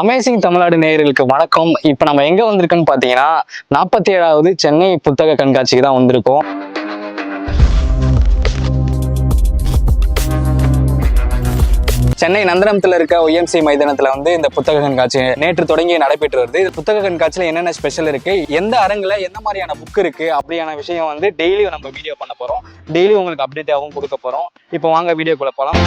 Amazing Tamil Nadu நேயர்களுக்கு வணக்கம். இப்போ நம்ம எங்கே வந்திருக்கோன்னு பார்த்தீங்கன்னா நாற்பத்தி ஏழாவது சென்னை புத்தக கண்காட்சிக்கு தான் வந்திருக்கோம். சென்னை நந்தனத்தில் இருக்க ஒய்எம்சி மைதானத்தில் வந்து இந்த புத்தக கண்காட்சி நேற்று தொடங்கி நடைபெற்று வருது. இந்த புத்தக கண்காட்சியில் என்னென்ன ஸ்பெஷல் இருக்கு எந்த அரங்கில் எந்த மாதிரியான புக் இருக்கு அப்படியான விஷயம் வந்து டெய்லி நம்ம வீடியோ பண்ண போகிறோம் டெய்லி உங்களுக்கு அப்டேட்டாகவும் கொடுக்க போகிறோம் இப்போ வாங்க வீடியோக்குள்ள போகலாம்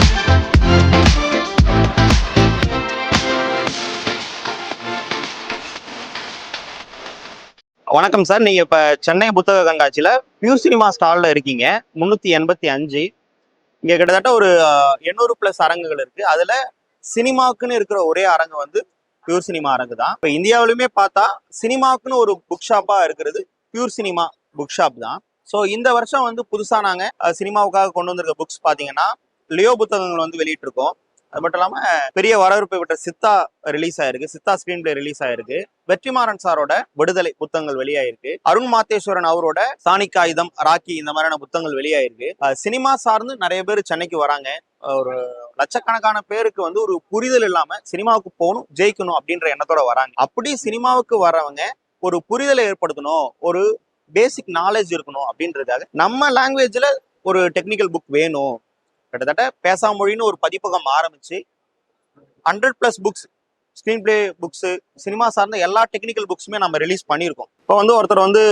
வணக்கம் சார். நீங்க இப்ப சென்னை புத்தக கண்காட்சியில பியூர் சினிமா ஸ்டால்ல இருக்கீங்க. முன்னூத்தி எண்பத்தி அஞ்சு. இங்க கிட்டத்தட்ட ஒரு எண்ணூறு பிளஸ் அரங்குகள் இருக்கு. அதுல சினிமாக்குன்னு இருக்கிற ஒரே அரங்கு வந்து பியூர் சினிமா அரங்கு தான். இப்ப இந்தியாவிலுமே பார்த்தா சினிமாக்குன்னு ஒரு புக் ஷாப்பா இருக்கிறது பியூர் சினிமா புக் ஷாப் தான். ஸோ இந்த வருஷம் வந்து புதுசா நாங்க சினிமாவுக்காக கொண்டு வந்திருக்க புக்ஸ் பாத்தீங்கன்னா லியோ புத்தகங்கள் வந்து வெளியிட்டிருக்கோம். அது மட்டும் இல்லாம பெரிய வரவேற்பை பெற்ற சித்தா ரிலீஸ் ஆயிருக்கு. சித்தா ஸ்கிரீன் பிளே ரிலீஸ் ஆயிருக்கு. வெற்றிமாறன் சாரோட விடுதலை புத்தகங்கள் வெளியாயிருக்கு. அருண் மாத்தேஸ்வரன் அவரோட சாணிக் ஆயுதம் ராக்கி இந்த மாதிரியான புத்தகங்கள் வெளியாயிருக்கு. சினிமா சார்ந்து நிறைய பேர் சென்னைக்கு வராங்க. ஒரு லட்சக்கணக்கான பேருக்கு வந்து ஒரு புரிதல் இல்லாம சினிமாவுக்கு போகணும் ஜெயிக்கணும் அப்படின்ற எண்ணத்தோட வராங்க. அப்படி சினிமாவுக்கு வரவங்க ஒரு புரிதலை ஏற்படுத்தணும் ஒரு பேசிக் நாலேஜ் இருக்கணும் அப்படின்றதுக்காக நம்ம லாங்குவேஜ்ல ஒரு டெக்னிக்கல் புக் வேணும். கிட்டத்தட்ட பேசாமொழின்னு ஒரு பதிப்பகம் ஆரம்பிச்சு hundred plus books screenplay books cinema சார்ந்த எல்லா டெக்னிக்கல் புக்ஸுமே நம்ம ரிலீஸ் பண்ணியிருக்கோம். இப்போ வந்து ஒருத்தர் வந்து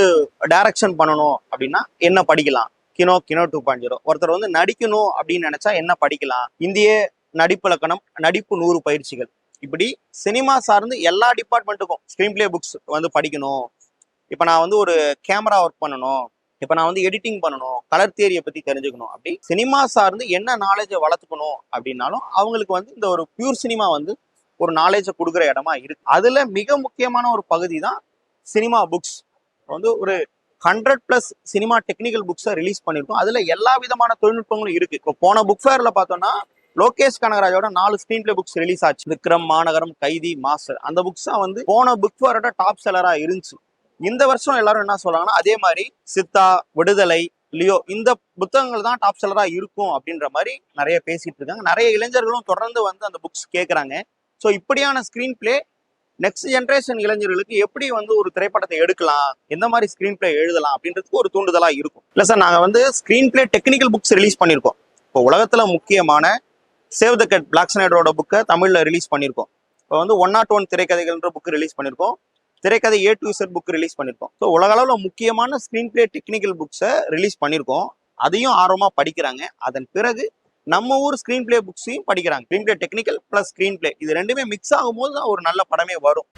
டைரக்ஷன் பண்ணணும் அப்படின்னா என்ன படிக்கலாம்? Kino Kino two point zero ஒருத்தர் வந்து நடிக்கணும் அப்படின்னு நினைச்சா என்ன படிக்கலாம்? இந்திய நடிப்பிலக்கணம் நடிப்பு நூறு பயிற்சிகள். இப்படி சினிமா சார்ந்து எல்லா டிபார்ட்மெண்ட்டுக்கும் ஸ்க்ரீன் பிளே புக்ஸ் வந்து படிக்கணும். இப்போ நான் வந்து ஒரு கேமரா ஒர்க் பண்ணணும். இப்போ நான் வந்து எடிட்டிங் பண்ணணும் கலர் தியரியை பற்றி தெரிஞ்சுக்கணும். அப்படி சினிமா சார்ந்து என்ன நாலேஜை வளர்த்துக்கணும் அப்படின்னாலும் அவங்களுக்கு வந்து இந்த ஒரு பியூர் சினிமா வந்து ஒரு நாலேஜை கொடுக்குற இடமா இருக்கு. அதுல மிக முக்கியமான ஒரு பகுதி தான் சினிமா புக்ஸ் வந்து ஒரு ஹண்ட்ரட் பிளஸ் சினிமா டெக்னிக்கல் புக்ஸை ரிலீஸ் பண்ணியிருக்கோம் அதுல எல்லா விதமான தொழில்நுட்பங்களும் இருக்கு. இப்போ போன புக் ஃபேர்ல பார்த்தோம்னா லோகேஷ் கனகராஜோட நாலு ஸ்க்ரீன் பிளே புக்ஸ் ரிலீஸ் ஆச்சு. விக்ரம் மாநகரம் கைதி மாஸ்டர். அந்த புக்ஸ் வந்து போன புக் ஃபேரோட டாப் செல்லரா இருந்துச்சு. இந்த வருஷம் எல்லாரும் என்ன சொல்றாங்கன்னா அதே மாதிரி சித்தா விடுதலை லியோ இந்த புத்தகங்கள் தான் டாப் செல்லரா இருக்கும் அப்படின்ற மாதிரி நிறைய பேசிட்டு இருக்காங்க. நிறைய இளைஞர்களும் தொடர்ந்து வந்து அந்த புக்ஸ் கேட்குறாங்க ஸோ இப்படியான ஸ்க்ரீன் பிளே நெக்ஸ்ட் ஜென்ரேஷன் இளைஞர்களுக்கு எப்படி வந்து ஒரு திரைப்படத்தை எடுக்கலாம்? எந்த மாதிரி ஸ்க்ரீன் பிளே எழுதலாம் அப்படின்றதுக்கு ஒரு தூண்டுதலாக இருக்கும். இல்லை சார் நாங்கள் வந்து screen play technical books release பண்ணியிருக்கோம் இப்போ உலகத்துல முக்கியமான சேவ் த கட் பிளாக் ஸ்னைடரோட புக்கை தமிழில் ரிலீஸ் பண்ணியிருக்கோம் இப்போ வந்து ஒன் நாட் ஒன் திரைக்கதைகள்ன்ற புக் ரிலீஸ் பண்ணியிருக்கோம் திரைக்கதை A to Z book release பண்ணியிருக்கோம் ஸோ உலக அளவில் முக்கியமான ஸ்க்ரீன் பிளே டெக்னிக்கல் புக்ஸை ரிலீஸ் பண்ணியிருக்கோம் அதையும் ஆர்வமா படிக்கிறாங்க. அதன் பிறகு நம்ம ஊர் ஸ்க்ரீன் பிளே புக்ஸையும் படிக்கிறாங்க. Screen play technical plus screen play இது ரெண்டுமே மிக்ஸ் ஆகும்போது தான் ஒரு நல்ல படமே வரும்.